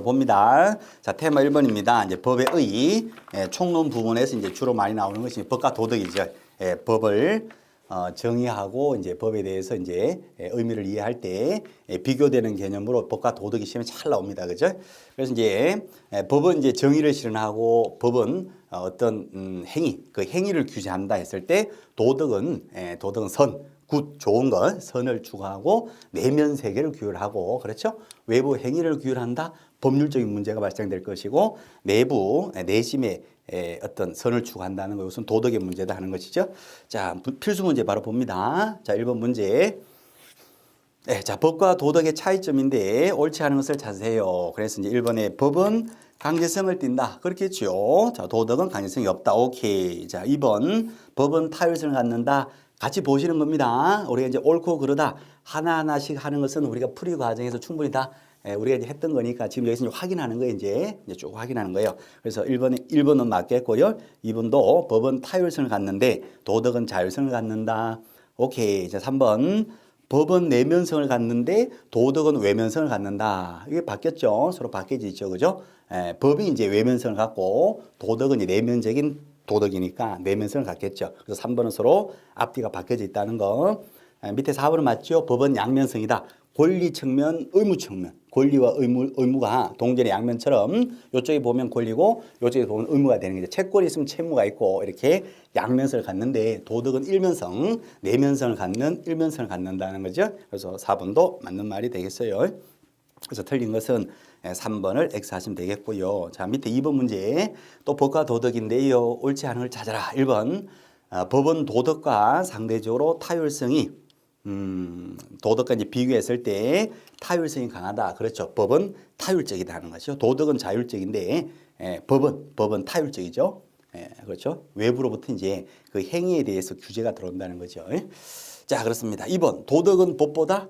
바로 봅니다. 자, 테마 1번입니다. 이제 법의 의, 예, 총론 부분에서 이제 주로 많이 나오는 것이 법과 도덕이죠. 예, 법을 어, 정의하고 이제 법에 대해서 이제 예, 의미를 이해할 때 예, 비교되는 개념으로 법과 도덕이 시험에 잘 나옵니다. 그죠? 그래서 이제 예, 법은 이제 정의를 실현하고 법은 어, 어떤 음, 행위, 그 행위를 규제한다 했을 때 도덕은 예, 도덕은 선, 굿, 좋은 것, 선을 추구하고 내면 세계를 규율하고 그렇죠? 외부 행위를 규율한다. 법률적인 문제가 발생될 것이고 내부 예, 내심의 에, 어떤 선을 추구한다는 것은 도덕의 문제다 하는 것이죠. 자, 부- 필수 문제 바로 봅니다. 자, 1번 문제. 네, 자, 법과 도덕의 차이점인데 옳지 않은 것을 찾으세요. 그래서 이제 1번에 법은 강제성을 띈다. 그렇겠죠. 자, 도덕은 강제성이 없다. 오케이. 자, 2번 법은 타율성을 갖는다. 같이 보시는 겁니다. 우리가 이제 옳고 그르다 하나하나씩 하는 것은 우리가 풀이 과정에서 충분히 다 예, 우리가 이제 했던 거니까 지금 여기서 이제 확인하는 거예요. 이제, 이제 쭉 확인하는 거예요. 그래서 1번에 1번은 맞겠고요. 2번도 법은 타율성을 갖는데 도덕은 자율성을 갖는다. 오케이. 자, 3번 법은 내면성을 갖는데 도덕은 외면성을 갖는다. 이게 바뀌었죠. 서로 바뀌어지죠. 그죠? 예, 법이 이제 외면성을 갖고 도덕은 이제 내면적인 도덕이니까 내면성을 갖겠죠. 그래서 3번은 서로 앞뒤가 바뀌어져 있다는 거. 예, 밑에 4번은 맞죠. 법은 양면성이다. 권리 측면, 의무 측면. 권리와 의무, 의무가 동전의 양면처럼 이쪽에 보면 권리고 이쪽에 보면 의무가 되는 거죠. 채권이 있으면 채무가 있고 이렇게 양면성을 갖는데 도덕은 일면성, 내면성을 갖는 일면성을 갖는다는 거죠. 그래서 4번도 맞는 말이 되겠어요. 그래서 틀린 것은 3번을 X 하시면 되겠고요. 자, 밑에 2번 문제 또 법과 도덕인데요. 옳지 않은 걸 찾아라. 1번 아, 법은 도덕과 상대적으로 타율성이 음, 도덕과 이제 비교했을 때 타율성이 강하다. 그렇죠. 법은 타율적이다 하는 것이죠. 도덕은 자율적인데 예, 법은 법은 타율적이죠. 예, 그렇죠. 외부로부터 이제 그 행위에 대해서 규제가 들어온다는 거죠. 예. 자, 그렇습니다. 2번 도덕은 법보다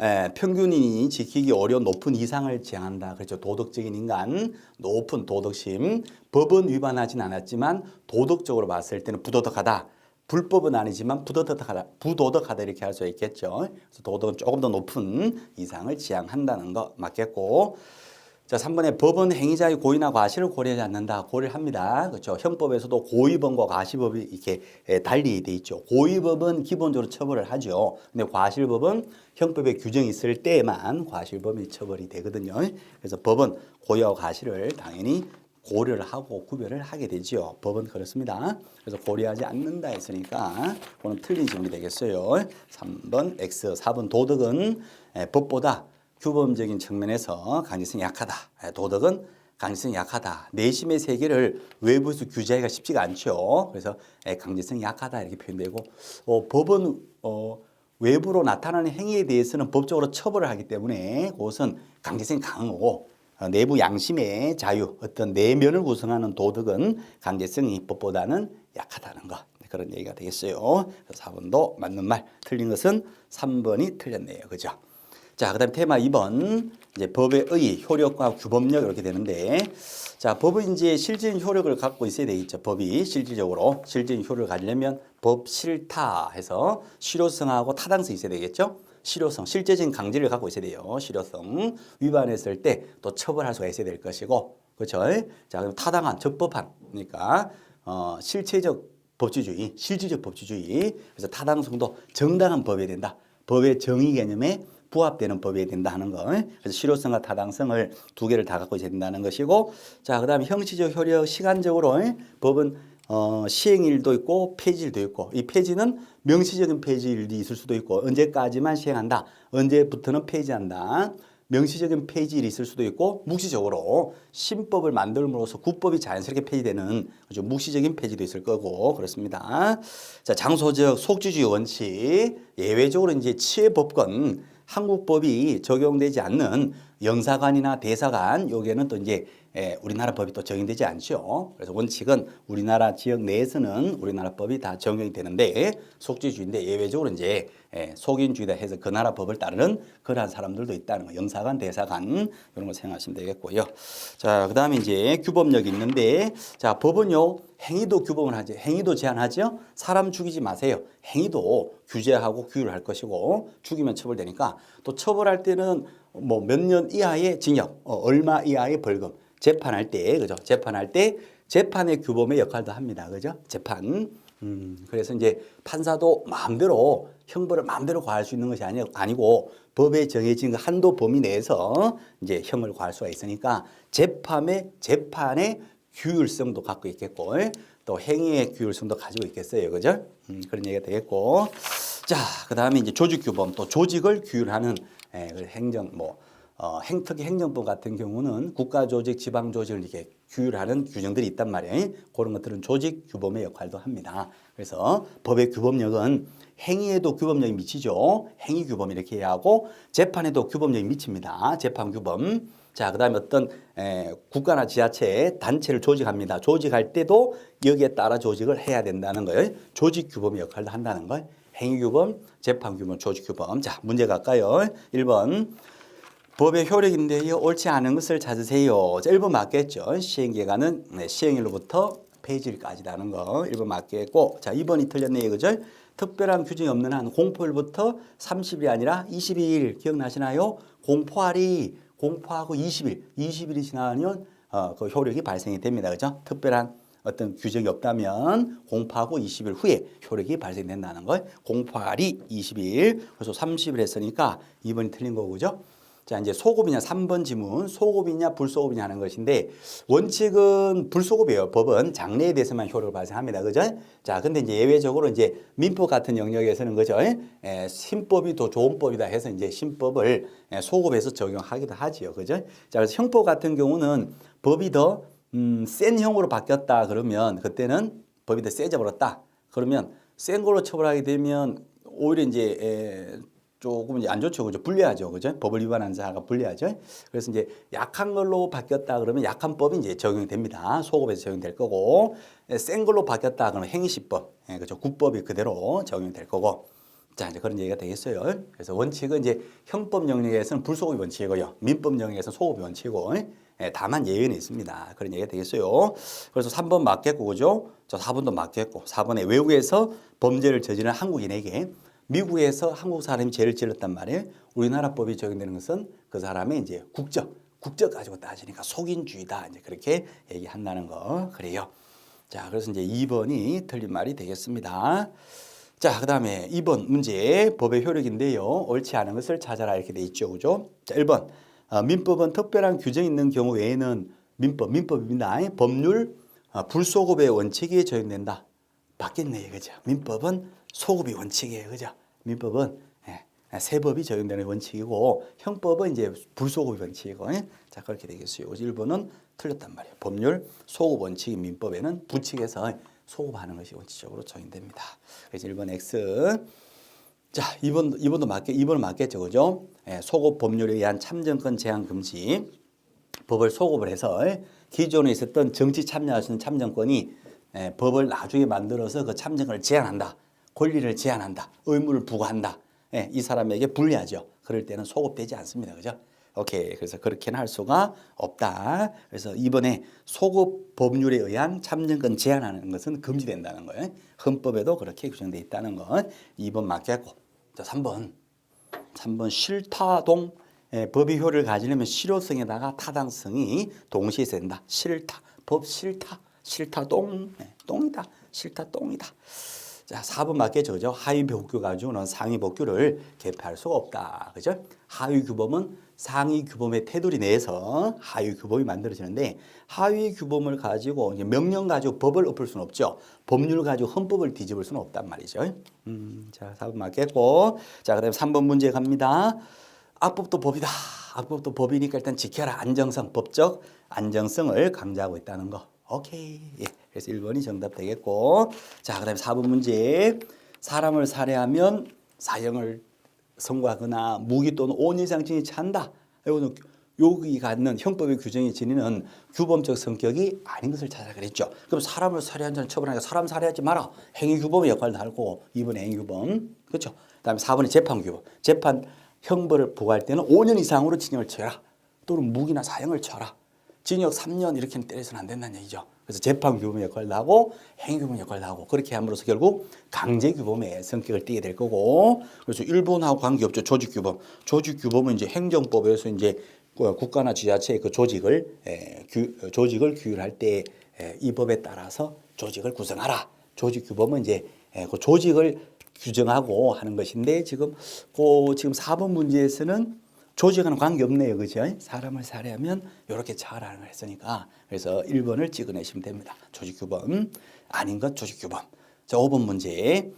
예, 평균인이 지키기 어려운 높은 이상을 지향한다. 그렇죠. 도덕적인 인간, 높은 도덕심. 법은 위반하진 않았지만 도덕적으로 봤을 때는 부도덕하다. 불법은 아니지만 부도덕하다, 부도덕하다 이렇게 할 수 있겠죠. 그래서 도덕은 조금 더 높은 이상을 지향한다는 거 맞겠고. 자, 3번에 법은 행위자의 고의나 과실을 고려하지 않는다. 고려를 합니다. 그렇죠. 형법에서도 고의범과 과실법이 이렇게 에, 달리 돼 있죠. 고의법은 기본적으로 처벌을 하죠. 근데 과실법은 형법에 규정이 있을 때만 과실범이 처벌이 되거든요. 그래서 법은 고의와 과실을 당연히 고려를 하고 구별을 하게 되지요. 법은 그렇습니다. 그래서 고려하지 않는다 했으니까 그거는 틀린 질문이 되겠어요. 3번 X, 4번 도덕은 에, 법보다 규범적인 측면에서 강제성이 약하다. 에, 도덕은 강제성이 약하다. 내심의 세계를 외부에서 규제하기가 쉽지가 않죠. 그래서 에, 강제성이 약하다 이렇게 표현되고 어, 법은 어, 외부로 나타나는 행위에 대해서는 법적으로 처벌을 하기 때문에 그것은 강제성이 강한 거고 어, 내부 양심의 자유, 어떤 내면을 구성하는 도덕은 강제성이 법보다는 약하다는 것. 네, 그런 얘기가 되겠어요. 그래서 4번도 맞는 말, 틀린 것은 3번이 틀렸네요. 그죠? 자, 그 다음 테마 2번. 이제 법의 의, 효력과 규범력 이렇게 되는데, 자, 법은 이제 실질적인 효력을 갖고 있어야 되겠죠. 법이 실질적으로. 실질적인 효력을 가지려면 법 실타 해서 실효성하고 타당성이 있어야 되겠죠. 실효성, 실제적인 강제를 갖고 있어야 돼요. 실효성. 위반했을 때 또 처벌할 수가 있어야 될 것이고, 그렇죠? 자, 그럼 타당한, 적법한. 그러니까, 어, 실체적 법치주의, 실질적 법치주의. 그래서 타당성도 정당한 법이 된다. 법의 정의 개념에 부합되는 법이 된다 하는 거. 그래서 실효성과 타당성을 두 개를 다 갖고 있어야 된다는 것이고, 자, 그 다음에 형식적 효력, 시간적으로 법은 어, 시행일도 있고 폐지일도 있고 이 폐지는 명시적인 폐지일이 있을 수도 있고 언제까지만 시행한다. 언제부터는 폐지한다. 명시적인 폐지일이 있을 수도 있고 묵시적으로 신법을 만들므로써 국법이 자연스럽게 폐지되는 아주 묵시적인 폐지도 있을 거고 그렇습니다. 자 장소적 속주주의 원칙 예외적으로 이제 치해법권 한국법이 적용되지 않는 영사관이나 대사관 여기에는 또 이제 에, 우리나라 법이 또 적용되지 않죠. 그래서 원칙은 우리나라 지역 내에서는 우리나라 법이 다 적용이 되는데 속주주의인데 예외적으로 이제 에, 속인주의다 해서 그 나라 법을 따르는 그러한 사람들도 있다는 거. 영사관, 대사관 이런 거 생각하시면 되겠고요. 자, 그다음에 이제 규범력이 있는데 자, 법은요. 행위도 규범을 하죠. 행위도 제한하죠. 사람 죽이지 마세요. 행위도 규제하고 규율할 것이고 죽이면 처벌되니까 또 처벌할 때는 뭐 몇 년 이하의 징역, 어, 얼마 이하의 벌금. 재판할 때, 그죠? 재판할 때 재판의 규범의 역할도 합니다. 그죠? 재판. 음, 그래서 이제 판사도 마음대로 형벌을 마음대로 과할 수 있는 것이 아니, 아니고 법에 정해진 그 한도 범위 내에서 이제 형을 과할 수가 있으니까 재판의 재판의 규율성도 갖고 있겠고 또 행위의 규율성도 가지고 있겠어요. 그죠? 음, 그런 얘기가 되겠고. 자, 그 다음에 이제 조직 규범 또 조직을 규율하는 예, 그 행정 뭐 어, 행, 특히 행정법 같은 경우는 국가조직, 지방조직을 이렇게 규율하는 규정들이 있단 말이에요. 그런 것들은 조직 규범의 역할도 합니다. 그래서 법의 규범력은 행위에도 규범력이 미치죠. 행위 규범 이렇게 해야 하고 재판에도 규범력이 미칩니다. 재판 규범. 자, 그 다음에 어떤 에, 국가나 지자체 단체를 조직합니다. 조직할 때도 여기에 따라 조직을 해야 된다는 거예요. 조직 규범의 역할도 한다는 걸. 행위 규범, 재판 규범, 조직 규범. 자, 문제 갈까요? 1번. 법의 효력인데요. 옳지 않은 것을 찾으세요. 자, 1번 맞겠죠. 시행기간은 네, 시행일로부터 폐지일까지라는 거 1번 맞겠고 자 2번이 틀렸네요. 그죠? 특별한 규정이 없는 한 공포일부터 30일이 아니라 22일 기억나시나요? 공포알이 공포하고 20일, 20일이 지나면 어, 그 효력이 발생이 됩니다. 그죠? 특별한 어떤 규정이 없다면 공포하고 20일 후에 효력이 발생된다는 걸 공포알이 20일 그래서 30일 했으니까 2번이 틀린 거고 그죠? 자, 이제 소급이냐 3번 지문 소급이냐 불소급이냐 하는 것인데 원칙은 불소급이에요. 법은 장래에 대해서만 효력을 발생합니다. 그죠? 자, 근데 이제 예외적으로 이제 민법 같은 영역에서는 그죠? 에, 신법이 더 좋은 법이다 해서 이제 신법을 에, 소급해서 적용하기도 하지요. 그죠? 자, 그래서 형법 같은 경우는 법이 더 음, 센 형으로 바뀌었다 그러면 그때는 법이 더 세져 버렸다. 그러면 센 걸로 처벌하게 되면 오히려 이제 에, 조금 이제 안 좋죠. 그죠? 불리하죠. 그죠? 법을 위반한 자가 불리하죠. 그래서 이제 약한 걸로 바뀌었다 그러면 약한 법이 이제 적용이 됩니다. 소급에서 적용될 거고, 예, 센 걸로 바뀌었다 그러면 행시법, 예, 그죠? 국법이 그대로 적용이 될 거고. 자, 이제 그런 얘기가 되겠어요. 그래서 원칙은 이제 형법 영역에서는 불소급이 원칙이고요. 민법 영역에서는 소급이 원칙이고, 예, 다만 예외는 있습니다. 그런 얘기가 되겠어요. 그래서 3번 맞겠고, 그죠? 저 4번도 맞겠고, 4번에 외국에서 범죄를 저지른 한국인에게 미국에서 한국 사람이 죄를 지었단 말이에요. 우리나라 법이 적용되는 것은 그 사람의 이제 국적, 국적 가지고 따지니까 속인주의다. 이제 그렇게 얘기한다는 거. 그래요. 자, 그래서 이제 2번이 틀린 말이 되겠습니다. 자, 그 다음에 2번 문제 법의 효력인데요. 옳지 않은 것을 찾아라 이렇게 돼 있죠. 그죠? 자, 1번. 어, 민법은 특별한 규정이 있는 경우 외에는 민법, 민법입니다. 법률 어, 불소급의 원칙이 적용된다. 바뀌었네, 그죠? 민법은 소급이 원칙이에요, 그죠? 민법은 예, 세법이 적용되는 원칙이고 형법은 이제 불소급이 원칙이고 예? 자 그렇게 되겠어요. 1번은 틀렸단 말이에요. 법률 소급 원칙이 민법에는 부칙에서 소급하는 것이 원칙적으로 적용됩니다. 그래서 1번 X 자, 2번 2번도 맞게 2번은 맞겠죠. 그죠? 예, 소급 법률에 의한 참정권 제한 금지 법을 소급을 해서 예, 기존에 있었던 정치 참여할 수 있는 참정권이 예, 법을 나중에 만들어서 그 참정권을 제한한다. 권리를 제한한다. 의무를 부과한다. 예, 이 사람에게 불리하죠. 그럴 때는 소급되지 않습니다. 그죠? 오케이. 그래서 그렇게는 할 수가 없다. 그래서 이번에 소급 법률에 의한 참정권 제한하는 것은 금지된다는 거예요. 헌법에도 그렇게 규정되어 있다는 건 2번 맞겠고. 자, 3번. 3번 실타동 예, 법의 효력을 가지려면 실효성에다가 타당성이 동시에 된다. 실타. 법 실타. 실타동. 예, 똥이다. 실타똥이다. 자, 4번 맞겠죠. 그죠? 하위 복규 가지고는 상위 복규를 개폐할 수가 없다. 그죠? 하위 규범은 상위 규범의 테두리 내에서 하위 규범이 만들어지는데 하위 규범을 가지고 이제 명령 가지고 법을 엎을 수는 없죠. 법률 가지고 헌법을 뒤집을 수는 없단 말이죠. 음, 자, 4번 맞겠고. 자, 그다음에 3번 문제 갑니다. 악법도 법이다. 악법도 법이니까 일단 지켜라. 안정성, 법적 안정성을 강조하고 있다는 거. 오케이. 예. 그래서 1번이 정답 되겠고. 자, 그 다음에 4번 문제. 사람을 살해하면 사형을 선고하거나 무기 또는 5년 이상 징이 찬다. 이거는 여기 갖는 형법의 규정이 지니는 규범적 성격이 아닌 것을 찾아 그랬죠. 그럼 사람을 살해한 자는 처벌하니까 사람 살해하지 마라. 행위 규범의 역할도 하고 2번 행위 규범. 그렇죠. 그 다음에 4번이 재판 규범. 재판 형벌을 부과할 때는 5년 이상으로 징역을 쳐라. 또는 무기나 사형을 쳐라. 징역 3년 이렇게는 때려서는 안 된다는 얘기죠. 그래서 재판 규범의 역할도 하고 행위 규범의 역할도 하고 그렇게 함으로써 결국 강제 규범의 성격을 띠게 될 거고 그래서 일본하고 관계없죠 조직 규범. 조직 규범은 이제 행정법에서 이제 그 국가나 지자체의 그 조직을 에, 규, 조직을 규율할 때 이 법에 따라서 조직을 구성하라. 조직 규범은 이제 에, 그 조직을 규정하고 하는 것인데 지금 그 지금 4번 문제에서는 조직과는 관계 없네요. 그죠? 사람을 살해하면 이렇게 처하라는 걸 했으니까 그래서 1번을 찍어내시면 됩니다. 조직 규범 아닌 것 조직 규범. 자, 5번 문제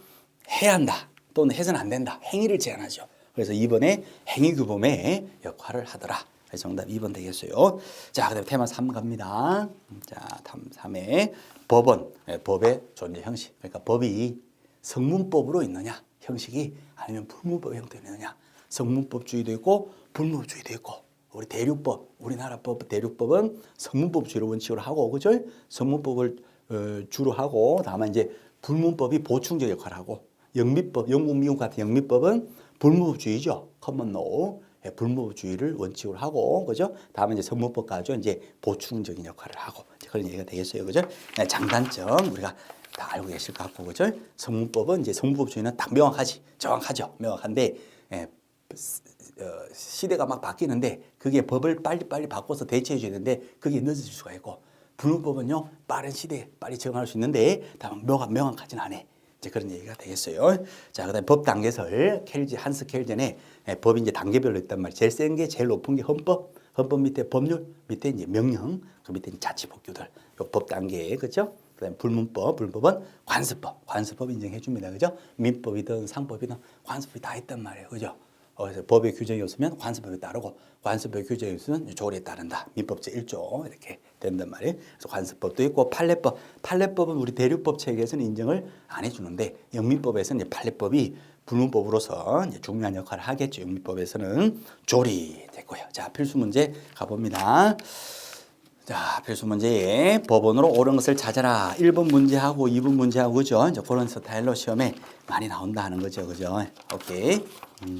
해야 한다 또는 해서는 안 된다. 행위를 제한하죠. 그래서 2번에 행위 규범의 역할을 하더라. 정답 2번 되겠어요. 자, 그다음에 테마 3 갑니다. 자, 3에 법원, 예, 법의 존재 형식. 그러니까 법이 성문법으로 있느냐, 형식이 아니면 불문법 형태로 있느냐. 성문법주의도 있고 불문법주의도 있고 우리 대륙법, 우리나라 법 대륙법은 성문법주의를 원칙으로 하고 그죠? 성문법을 어, 주로 하고 다만 이제 불문법이 보충적 역할을 하고 영미법, 영국, 미국 같은 영미법은 불문법주의죠. 커먼노. 예, 불문법주의를 원칙으로 하고 그죠? 다음에 이제 성문법까지 이제 보충적인 역할을 하고 그런 얘기가 되겠어요. 그죠? 예, 장단점 우리가 다 알고 계실 것 같고 그죠? 성문법은 이제 성문법주의는 딱 명확하지 정확하죠. 명확한데 예, 어, 시대가 막 바뀌는데 그게 법을 빨리빨리 바꿔서 대체해 되는데 그게 늦어질 수가 있고 불문법은요 빠른 시대에 빨리 적응할 수 있는데 다만 명확, 명확하진 않아. 이제 그런 얘기가 되겠어요. 자, 그다음에 법 단계설 켈지 한스 켈전에 예, 법이 이제 단계별로 있단 말이에요. 제일 센 게 제일 높은 게 헌법, 헌법 밑에 법률, 밑에 이제 명령, 그 밑에 이제 자치법규들. 요 법 단계 그죠? 그다음에 불문법, 불법은 관습법, 관습법 인정해 줍니다. 그죠? 민법이든 상법이든 관습법이 다 있단 말이에요. 그죠? 어, 법의 규정이 없으면 관습법에 따르고 관습법의 규정이 없으면 조례에 따른다. 민법 제1조 이렇게 된단 말이에요. 그래서 관습법도 있고 판례법. 판례법은 우리 대륙법 체계에서는 인정을 안 해주는데 영민법에서는 판례법이 불문법으로서 중요한 역할을 하겠죠. 영민법에서는 조리 됐고요. 자 필수 문제 가봅니다. 자, 필수 문제에 법원으로 옳은 것을 찾아라. 1번 문제하고 2번 문제하고 그죠? 이제 그런 스타일로 시험에 많이 나온다 하는 거죠. 그죠? 오케이. 음.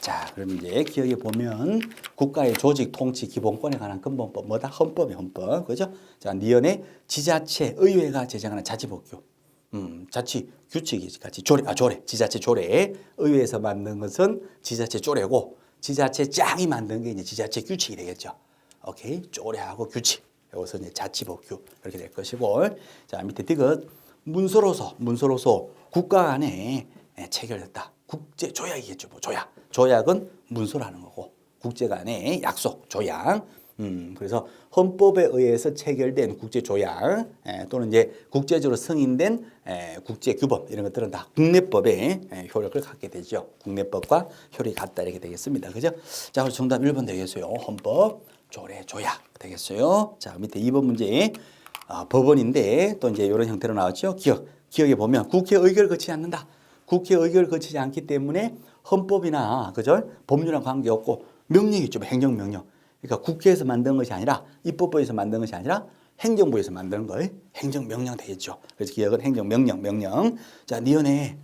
자, 그럼 이제 기억해 보면 국가의 조직 통치 기본권에 관한 근본법 뭐다? 헌법이 헌법. 그죠? 자, 니은의 지자체 의회가 제정하는 자치법규. 음, 자치 규칙이 같이 조례, 아, 조례, 지자체 조례. 의회에서 만든 것은 지자체 조례고, 지자체 짱이 만든 게 이제 지자체 규칙이 되겠죠. 오케이. 조례하고 규칙. 여기서 이제 자치법규. 이렇게 될 것이고. 자, 밑에 디귿. 문서로서, 문서로서 국가 간에 예, 체결됐다. 국제 조약이겠죠. 뭐 조약. 조약은 문서라는 거고, 국제 간의 약속, 조약. 음, 그래서 헌법에 의해서 체결된 국제 조약 에, 또는 이제 국제적으로 승인된 에, 국제 규범 이런 것들은 다 국내법에 에, 효력을 갖게 되죠. 국내법과 효력이 같다 이렇게 되겠습니다. 그죠? 자, 그럼 정답 1번 되겠어요. 헌법, 조례, 조약 되겠어요. 자, 밑에 2번 문제 아, 법원인데 또 이제 이런 형태로 나왔죠. 기억, 기억에 보면 국회 의결을 거치지 않는다. 국회 의결을 거치지 않기 때문에 헌법이나 그죠? 법률랑 관계없고 명령이죠. 행정명령. 그러니까 국회에서 만든 것이 아니라 입법부에서 만든 것이 아니라 행정부에서 만드는 걸 행정명령 되겠죠. 그래서 기억은 행정명령, 명령. 자, 니은에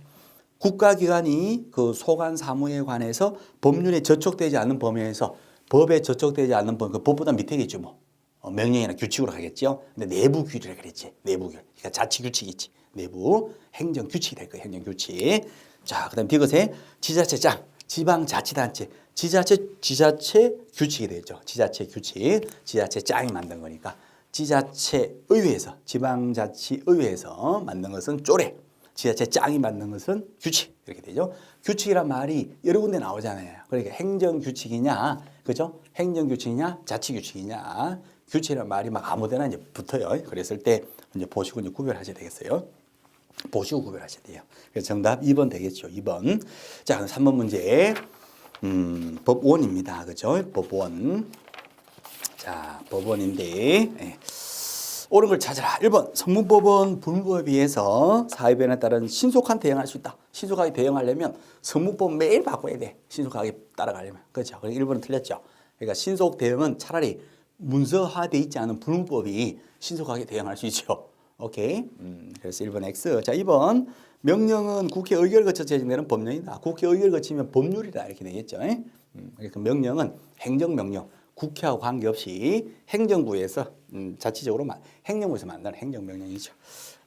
국가기관이 그 소관 사무에 관해서 법률에 저촉되지 않는 범위에서 법에 저촉되지 않는 범위, 그 법보다 밑에겠죠, 뭐. 어, 명령이나 규칙으로 가겠죠. 근데 내부 규율이라 그랬지. 내부 규율. 그러니까 자치 규칙이지. 내부 행정 규칙이 될 거예요. 행정 규칙. 자, 그다음 디귿에 지자체장, 지방자치단체, 지자체 지자체 규칙이 되죠. 지자체 규칙, 지자체 짱이 만든 거니까 지자체 의회에서 지방자치 의회에서 만든 것은 쪼래. 지자체 짱이 만든 것은 규칙 이렇게 되죠. 규칙이란 말이 여러 군데 나오잖아요. 그러니까 행정 규칙이냐, 그죠? 행정 규칙이냐, 자치 규칙이냐. 규칙이란 말이 막 아무데나 이제 붙어요. 그랬을 때 이제 보시고 이제 구별하셔야 되겠어요. 보시고 구별하셔야 돼요. 그래서 정답 2번 되겠죠. 2번. 자, 그럼 3번 문제. 음, 법원입니다. 그죠? 법원. 자, 법원인데. 예. 옳은 걸 찾아라. 1번. 성문법은 불문법에 비해서 사회변에 따른 신속한 대응할 수 있다. 신속하게 대응하려면 성문법 매일 바꿔야 돼. 신속하게 따라가려면. 그렇죠. 그래서 1번은 틀렸죠. 그러니까 신속 대응은 차라리 문서화돼 있지 않은 불문법이 신속하게 대응할 수 있죠. 오케이. 음, 그래서 1번 X. 자, 2번. 명령은 국회 의결 거쳐 제정되는 법령이다. 국회 의결 거치면 법률이다. 이렇게 되겠죠. 음, 그러니까 명령은 행정명령. 국회하고 관계없이 행정부에서 음, 자치적으로 만- 행정부에서 만드는 행정명령이죠.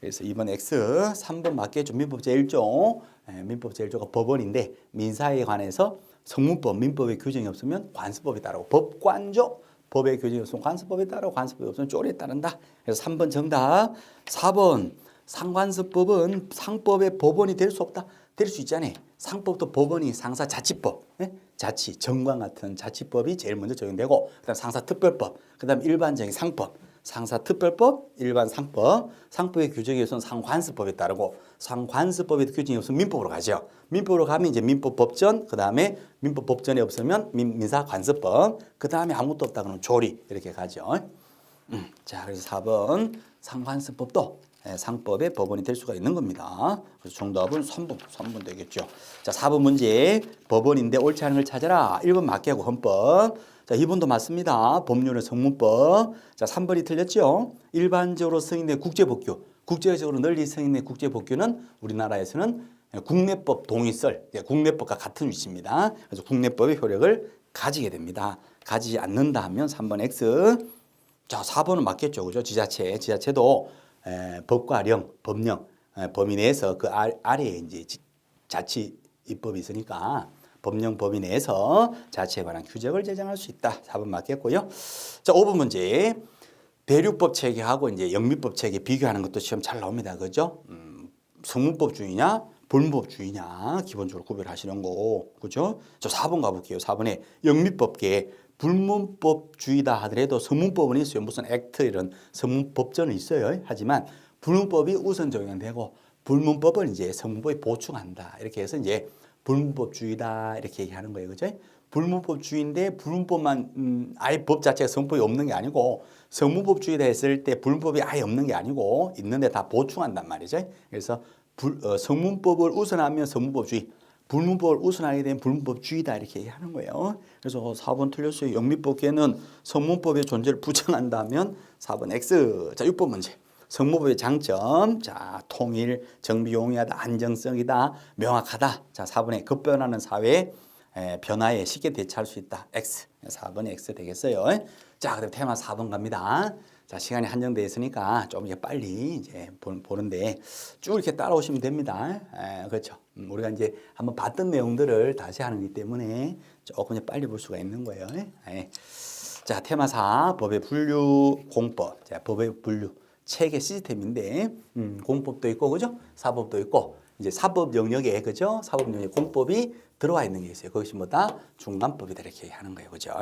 그래서 2번 X, 3번 맞겠죠. 민법 제1조, 예, 민법 제1조가 법원인데 민사에 관해서 성문법, 민법의 규정이 없으면 관습법에 따르고 법관조, 법의 규정이 없으면 관습법에 따르고 관습법이 없으면 쪼리에 따른다. 그래서 3번 정답, 4번 상관습법은 상법의 법원이 될 수 없다. 될 수 있잖아요. 상법도 법원이 상사 자치법, 예? 자치, 정관 같은 자치법이 제일 먼저 적용되고 그다음 상사특별법, 그다음 일반적인 상법, 상사특별법, 일반 상법, 상법의 규정에 우선 상관습법에 따르고 상관습법의 규정이 없으면 민법으로 가죠. 민법으로 가면 이제 민법 법전, 그 다음에 민법 법전이 없으면 민, 민사관습법, 그 다음에 아무것도 없다 그러면 조리 이렇게 가죠. 음, 자, 그래서 4번 상관습법도 예, 상법의 법원이 될 수가 있는 겁니다. 그래서 정답은 3번, 3번 되겠죠. 자, 4번 문제 법원인데 옳지 않은 걸 찾아라. 1번 맞게 하고 헌법. 자, 2번도 맞습니다. 법률은 성문법. 자, 3번이 틀렸죠. 일반적으로 승인된 국제법규. 국제적으로 널리 승인된 국제법규는 우리나라에서는 국내법 동의설, 예, 국내법과 같은 위치입니다. 그래서 국내법의 효력을 가지게 됩니다. 가지지 않는다 하면 3번 X. 자, 4번은 맞겠죠. 그죠? 지자체. 지자체도 에, 법과 령, 법령, 에, 범위 내에서 그 아, 아래에 이제 지- 자치 입법이 있으니까 법령 범위 내에서 자치에 관한 규정을 제정할 수 있다. 4번 맞겠고요. 자, 5번 문제. 대륙법 체계하고 이제 영미법 체계 비교하는 것도 시험 잘 나옵니다. 그죠? 음, 성문법 주의냐, 불문법주의냐 기본적으로 구별하시는 거고, 그죠? 저 4번 가볼게요. 4번에 영미법계 불문법 주의다 하더라도 성문법은 있어요. 무슨 액트 이런 성문법전은 있어요. 하지만 불문법이 우선 적용되고 불문법은 이제 성문법이 보충한다. 이렇게 해서 이제 불문법주의다 이렇게 얘기하는 거예요. 그죠? 불문법주의인데 불문법만 음, 아예 법 자체가 성문법이 없는 게 아니고 성문법주의다 했을 때 불문법이 아예 없는 게 아니고 있는데 다 보충한단 말이죠. 그래서 불, 어, 성문법을 우선하면 성문법주의, 불문법을 우선하게 되면 불문법주의다 이렇게 얘기하는 거예요. 그래서 4번 틀렸어요. 영미법계는 성문법의 존재를 부정한다면 4번 X. 자, 6번 문제. 성문법의 장점, 자 통일, 정비용이하다, 안정성이다, 명확하다. 자 4번에 급변하는 사회 에, 변화에 쉽게 대처할 수 있다. X. 4번이 X 되겠어요. 자 그럼 테마 4번 갑니다. 자 시간이 한정돼 있으니까 좀 이제 빨리 이제 보- 보는데 쭉 이렇게 따라오시면 됩니다. 에, 그렇죠. 음, 우리가 이제 한번 봤던 내용들을 다시 하는 기 때문에 조금 이제 빨리 볼 수가 있는 거예요. 에. 자, 테마사 법의 분류 공법. 자, 법의 분류 체계 시스템인데 음, 공법도 있고 그죠? 사법도 있고 이제 사법 영역에 그죠? 사법 영역에 공법이 들어와 있는 게 있어요. 그것이 뭐다? 중간법이다 이렇게 하는 거예요. 그죠?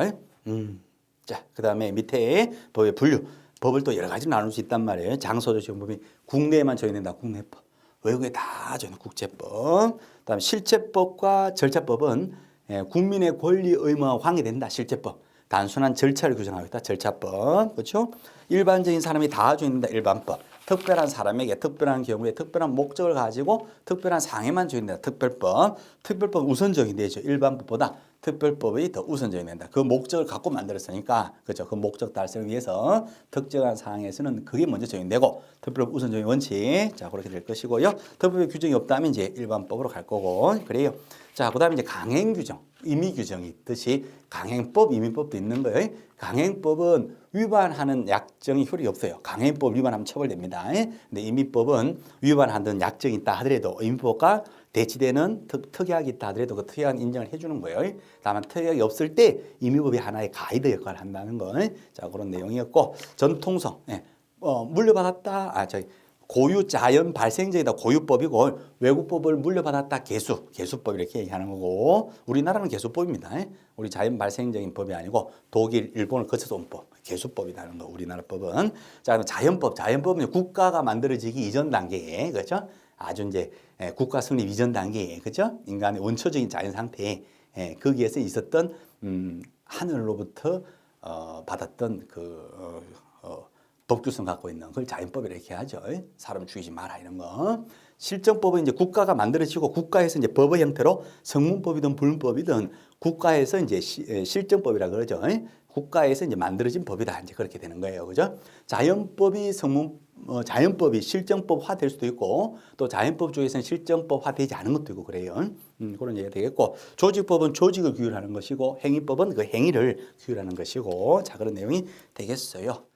음. 자, 그다음에 밑에 법의 분류. 법을 또 여러 가지로 나눌 수 있단 말이에요. 장소조 지원법이 국내에만 적용된다. 국내법. 외국에 다 적용 국제법. 그다음에 실제법과 절차법은 예, 국민의 권리 의무와 관계된다. 실제법. 단순한 절차를 규정하고 있다. 절차법. 그렇죠? 일반적인 사람이 다 적용된다. 일반법. 특별한 사람에게 특별한 경우에 특별한 목적을 가지고 특별한 상해만 적용된다. 특별법. 특별법 우선적인 되죠. 일반법보다 특별법이 더 우선적이 된다. 그 목적을 갖고 만들었으니까 그렇죠. 그 목적 달성을 위해서 특정한 사항에서는 그게 먼저 적용되고 특별법 우선적인 원칙 자 그렇게 될 것이고요. 특별법 규정이 없다면 이제 일반법으로 갈 거고 그래요. 자 그 다음에 이제 강행 규정, 임의 규정이 있듯이 강행법, 임의법도 있는 거예요. 강행법은 위반하는 약정이 효력이 없어요. 강행법 위반하면 처벌됩니다. 근데 임의법은 위반하는 약정이 있다 하더라도 임의법과 대치되는 특, 특약이 있다 하더라도 그 특약 인정을 해주는 거예요. 다만 특약이 없을 때 임의법이 하나의 가이드 역할을 한다는 거. 자 그런 내용이었고 전통성, 예. 어, 물려받았다. 아 저기 고유 자연 발생적이다. 고유법이고 외국법을 물려받았다. 개수. 개수법 이렇게 얘기하는 거고 우리나라는 개수법입니다. 예. 우리 자연 발생적인 법이 아니고 독일, 일본을 거쳐서 온 법. 개수법이라는 거 우리나라 법은. 자 그럼 자연법. 자연법은 국가가 만들어지기 이전 단계에 그렇죠? 아주 이제 예, 국가 성립 이전 단계에 그렇죠? 인간의 원초적인 자연 상태에 예, 거기에서 있었던 음, 하늘로부터 어, 받았던 그 어, 어, 법규성 갖고 있는 그걸 자연법이라 이렇게 하죠. 사람 죽이지 마라 이런 거. 실정법은 이제 국가가 만들어지고 국가에서 이제 법의 형태로 성문법이든 불문법이든 국가에서 이제 시, 에, 실정법이라 그러죠. 국가에서 이제 만들어진 법이다 이제 그렇게 되는 거예요. 그죠? 자연법이 성문 뭐 자연법이 실정법화 될 수도 있고 또 자연법 쪽에서는 실정법화 되지 않은 것도 있고 그래요. 음, 그런 얘기가 되겠고 조직법은 조직을 규율하는 것이고 행위법은 그 행위를 규율하는 것이고 자 그런 내용이 되겠어요.